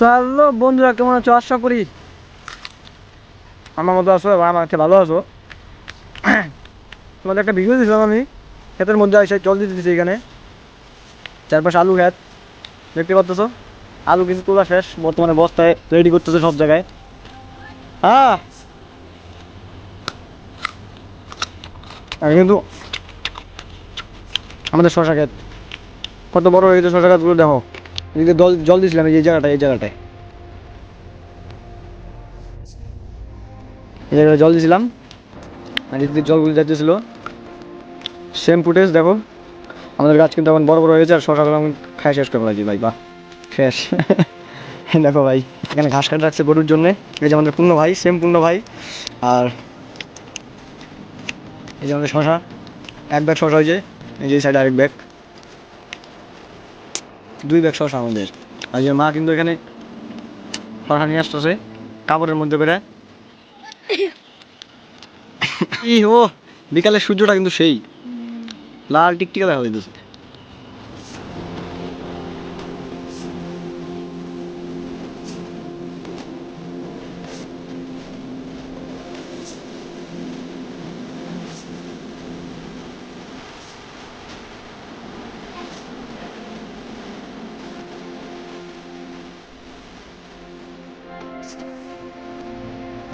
চলো বন্ধুরা, কেমন আছো? আশা করি আমার মতো আছো এবং আমার চেয়ে ভালো আছো। তোমাদের একটা ভিডিও দিয়েছিলাম আমি। ক্ষেতের মধ্যে এসে জল দিতে দিচ্ছি এখানে। চারপাশে আলু ক্ষেত। দেখতে পাচ্ছ? আলু কিছু তোলা শেষ। বর্তমানে বস্তায় রেডি করতেছে সব জায়গায়। হ্যাঁ কিন্তু আমাদের শশা ক্ষেত। কত বড় হয়েছে শশা গাছগুলো দেখো। এদিকে জল জল দিয়েছিলাম এই জায়গাটায় এই জায়গাটায়। এই জায়গায় জল দিয়েছিলাম আর এদিকে জলগুলো যাচ্ছিল সেম ফুটেজ দেখো। আমাদের গাছ কিন্তু এখন বড় বড় হয়েছে আর শশাগুলো আমি খাই শেষ করে ফেলাইছি ভাই, বাহ, শেষ। দেখো, ভাই, এখানে ঘাস কাটে রাখছে গরুর জন্য। এই যে আমাদের পূর্ণ ভাই সেম পূর্ণ ভাই। আর এই যে আমাদের শশা, এক ব্যাগ শশা হয়েছে। এই যে সাইডে আরেক ব্যাগ দুই ব্যাগ শশা আমাদের আর যে মা কিন্তু এখানে শশা নিয়ে আসতেছে, কাপড়ের মধ্যে করে। ই ও, বিকালে সূর্যটা কিন্তু সেই। লাল টিকটিকা দেখা যাইতেছে। Christ.